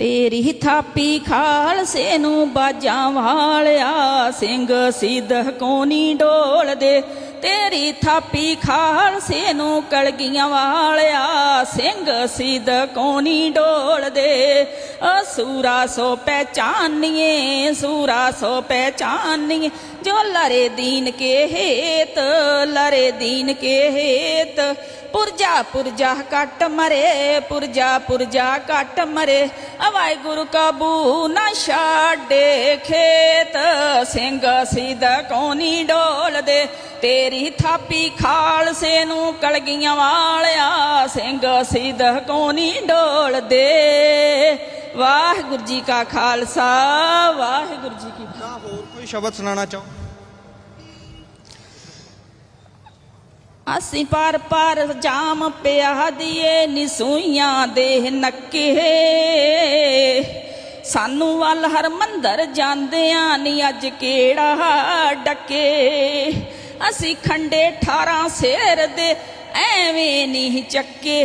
ਤੇਰੀ ਥਾਪੀ ਖਾਲਸੇ ਨੂੰ ਬਾਜਾਂ ਵਾਲਿਆ, ਸਿੰਘ ਸਿੱਧ ਕੋਨੀ ਡੋਲਦੇ ਤੇਰੀ ਥਾਪੀ ਖਾਲਸੇ ਨੂੰ ਕਲਗੀਆਂ ਵਾਲਿਆ, ਸਿੰਘ ਸਿੱਧ ਕੋਨੀ ਡੋਲਦੇ ਸੂਰਾ ਸੋ ਪਹਿਚਾਨੀਏ, ਸੂਰਾ ਸੋ ਪਹਿਚਾਨੀਏ। ਜੋ ਲਰੇ ਦੀਨ ਕੇ ਹੇਤ, ਲਰੇ ਦੀਨ ਕੇ ਹੇਤ। ਪੁਰਜਾ ਪੁਰਜਾ ਕੱਟ ਮਰੇ, ਪੁਰਜਾ ਪੁਰਜਾ ਕੱਟ ਮਰੇ। ਅਵਾਈ ਗੁਰੂ ਕਾਬੂ ਨਾ ਛਾੜੇ ਖੇਤ। ਸਿੰਘ ਸਿੱਧ ਕੋਨੀ ਡੋਲਦੇ ਤੇਰੀ ਥਾਪੀ ਖਾਲਸੇ ਨੂੰ ਕਲਗੀਆਂ ਵਾਲਿਆ। ਸਿੰਘ ਸਿੱਧ ਕੋਨੀ ਡੋਲਦੇ ਵਾਹਿਗੁਰੂ ਜੀ ਕਾ ਖਾਲਸਾ ਵਾਹਿਗੁਰੂ ਜੀ ਕੀ ਫਤਿਹ ਹੋਰ ਕੋਈ ਸ਼ਬਦ ਸੁਣਾਉਣਾ ਚਾਹੋ? ਅਸੀਂ ਪਰ ਪਰ ਜਾਮ ਪਿਆ ਦੀਏ ਨਿਸੂਈਆਂ ਦੇ ਨੱਕੇ। ਸਾਨੂੰ ਵੱਲ ਹਰ ਮੰਦਰ ਜਾਂਦਿਆਂ ਨੀ ਅੱਜ ਕਿਹੜਾ ਡੱਕੇ। ਅਸੀਂ ਖੰਡੇ 18 ਸੇਰ ਦੇ ਐਵੇਂ ਨਹੀਂ ਚੱਕੇ।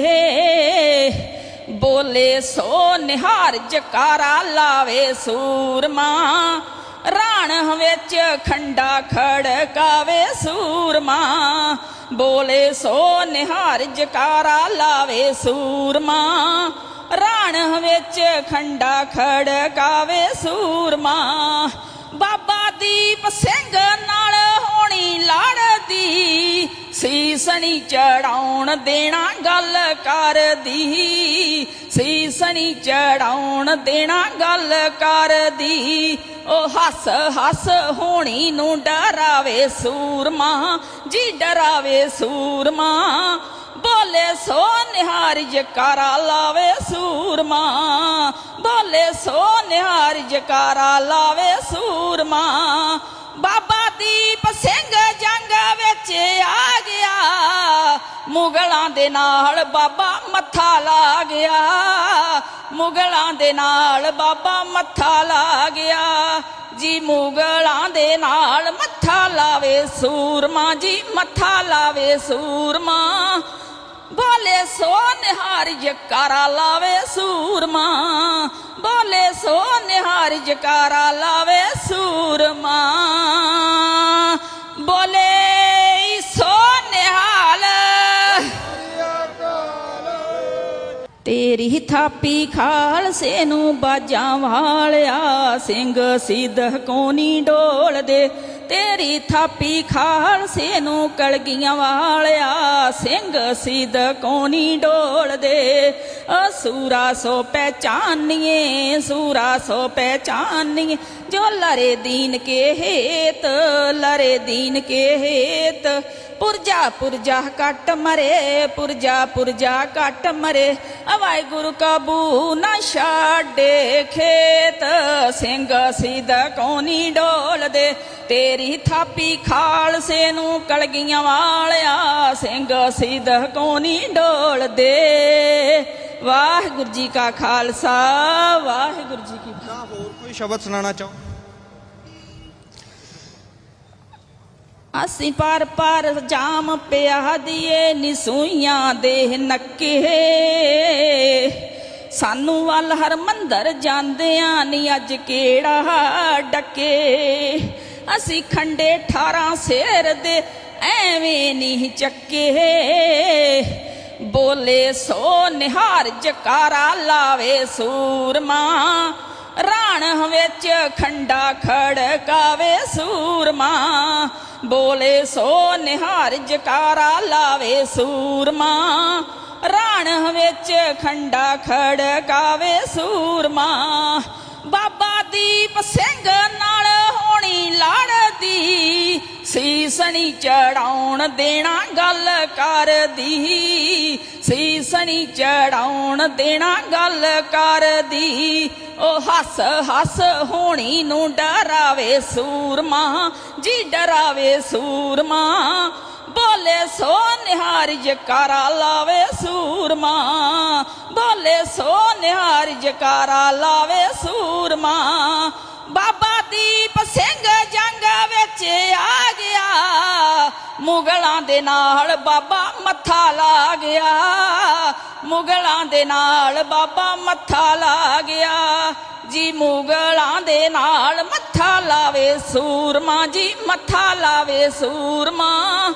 ਬੋਲੇ ਸੋ ਨਿਹਾਰ ਜਕਾਰਾ ਲਾਵੇ ਸੂਰਮਾ, ਰਾਣ ਵਿੱਚ ਖੰਡਾ ਖੜਕਾਵੇ ਸੂਰਮਾ। ਬੋਲੇ ਸੋ ਨਿਹਾਰ ਜਕਾਰਾ ਲਾਵੇ ਸੂਰਮਾ, ਰਾਣ ਵਿੱਚ ਖੰਡਾ ਖੜਕਾਵੇ ਸੂਰਮਾ। ਬਾਬਾ ਦੀਪ ਸਿੰਘ ਨਾਲ ਹੋਣੀ ਲੜਦੀ ਸੀਸਣੀ ਚੜਾਉਣ ਦੇਣਾ ਗੱਲ ਕਰਦੀ। ਸੀਸਣੀ ਚੜਾਉਣ ਦੇਣਾ ਗੱਲ ਕਰਦੀ। ਉਹ ਹੱਸ ਹੱਸ ਹੋਣੀ ਨੂੰ ਡਰਾਵੇ ਸੂਰਮਾ, ਜੀ ਡਰਾਵੇ ਸੂਰਮਾ। ਬੋਲੇ ਸੋ ਨਿਹਾਰ ਜਕਾਰਾ ਲਾਵੇ ਸੂਰਮਾ। ਬੋਲੇ ਸੋ ਨਿਹਾਰ ਜਕਾਰਾ ਲਾਵੇ ਸੂਰਮਾ। ਬਾਬਾ ਮੁਗਲਾਂ ਦੇ ਨਾਲ ਬਾਬਾ ਮੱਥਾ ਲਾ ਗਿਆ। ਮੁਗਲਾਂ ਦੇ ਨਾਲ ਬਾਬਾ ਮੱਥਾ ਲਾ ਗਿਆ। ਜੀ ਮੁਗਲਾਂ ਦੇ ਨਾਲ ਮੱਥਾ ਲਾਵੇ ਸੂਰਮਾ, ਜੀ ਮੱਥਾ ਲਾਵੇ ਸੂਰਮਾ। ਬੋਲੇ ਸੋ ਨਿਹਾਰ ਜਕਾਰਾ ਲਾਵੇ ਸੂਰਮਾ। ਬੋਲੇ ਸੋ ਨਿਹਾਰ ਜਕਾਰਾ ਲਾਵੇ ਸੂਰਮਾ। ਤੇਰੀ ਥਾਪੀ ਖਾਲਸੇ ਨੂੰ ਬਾਜਾਂ ਵਾਲਿਆ, ਸਿੰਘ ਸਿੱਧ ਕੋਨੀ ਡੋਲਦੇ ਤੇਰੀ ਥਾਪੀ ਖਾਲਸੇ ਨੂੰ ਕਲਗੀਆਂ ਵਾਲਿਆ, ਸਿੰਘ ਸਿੱਧ ਕੋਨੀ ਡੋਲਦੇ ਅਸੂਰਾ ਸੋ ਪਹਿਚਾਨੀਏ, ਸੂਰਾ ਸੋ ਪਹਿਚਾਨੀਏ, ਜੋ ਲਰੇ ਦੀਨ ਕੇ ਹੇਤ, ਲਰੇ ਦੀਨ ਕੇ ਹੇਤ। ਪੁਰਜਾ ਪੁਰਜਾ ਕੱਟ ਮਰੇ, ਪੁਰਜਾ ਪੁਰਜਾ ਕੱਟ ਮਰੇ। ਵਾਹਿਗੁਰੂ ਕਾਬੂ ਨਾ ਛਾੜੇ ਖੇਤ ਸਿੰਘ ਸਿੱਧ ਕੋਨੀ ਡੋਲਦੇ ਤੇਰੀ ਥਾਪੀ ਖਾਲਸੇ ਨੂੰ ਕਲਗੀਆਂ ਵਾਲਿਆ, ਸਿੰਘ ਸਿੱਧ ਕੋਨੀ ਡੋਲਦੇ ਵਾਹਿਗੁਰੂ ਜੀ ਕਾ ਖਾਲਸਾ, ਵਾਹਿਗੁਰੂ ਜੀ ਕੀ ਫਤਿਹ। ਹੋਰ ਕੋਈ ਸ਼ਬਦ ਸੁਣਾਉਣਾ ਚਾਹੋ? ਅਸੀਂ ਪਰ ਪਰ ਜਾਮ ਪਿਆ ਦੀਏ ਨਿਸੂਈਆਂ ਦੇ ਨੱਕੇ। ਸਾਨੂੰ ਵੱਲ ਹਰਮੰਦਰ ਜਾਂਦਿਆਂ ਨੀ ਅੱਜ ਕਿਹੜਾ ਡੱਕੇ। ਅਸੀਂ ਖੰਡੇ 18 ਸਿਰ ਦੇ ਐਵੇਂ ਨਹੀਂ ਚੱਕੇ। ਬੋਲੇ ਸੋ ਨਿਹਾਰ ਜਕਾਰਾ ਲਾਵੇ ਸੂਰਮਾ। ਰਾਣ ਵਿੱਚ ਖੰਡਾ ਖੜਕਾਵੇ ਸੂਰਮਾ। ਬੋਲੇ ਸੋ ਨਿਹਾਰ ਜਕਾਰਾ ਲਾਵੇ ਸੂਰਮਾ, ਰਾਣ ਵਿੱਚ ਖੰਡਾ ਖੜਕਾਵੇ ਸੂਰਮਾ। ਬਾਬਾ ਦੀਪ ਸਿੰਘ ਨਾਲ ਹੋਣੀ ਲੜਦੀ, ਸੀਸਣੀ ਚੜਾਉਣ ਦੇਣਾ ਗੱਲ ਕਰਦੀ। ਸੀਸਣੀ ਚੜਾਉਣ ਦੇਣਾ ਗੱਲ ਕਰਦੀ। ਉਹ ਹੱਸ ਹੱਸ ਹੋਣੀ ਨੂੰ ਡਰਾਵੇ ਸੂਰਮਾ, ਜੀ ਡਰਾਵੇ ਸੂਰਮਾ। ਬੋਲੇ ਸੋ ਨਿਹਾਰ ਜਕਾਰਾ ਲਾਵੇ ਸੂਰਮਾ। ਬੋਲੇ ਸੋ ਨਿਹਾਰ ਜਕਾਰਾ ਲਾਵੇ ਸੂਰਮਾ। ਬਾਬਾ ਦੀਪ ਸਿੰਘ ਜੰਗ ਵਿੱਚ ਆ ਗਿਆ। ਮੁਗਲਾਂ ਦੇ ਨਾਲ ਬਾਬਾ ਮੱਥਾ ਲਾ ਗਿਆ। ਮੁਗਲਾਂ ਦੇ ਨਾਲ ਬਾਬਾ ਮੱਥਾ ਲਾ ਗਿਆ। ਜੀ ਮੁਗਲਾਂ ਦੇ ਨਾਲ ਮੱਥਾ ਲਾਵੇ ਸੂਰਮਾ, ਜੀ ਮੱਥਾ ਲਾਵੇ ਸੂਰਮਾ।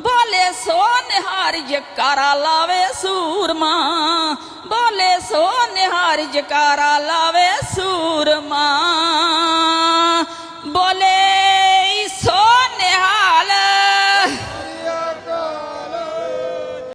ਬੋਲੇ ਸੋ ਨਿਹਾਰ ਜਕਾਰਾ ਲਾਵੇ ਸੂਰਮਾ। ਬੋਲੇ ਸੋ ਨਿਹਾਰ ਜਕਾਰਾ ਲਾਵੇ ਸੂਰਮਾ।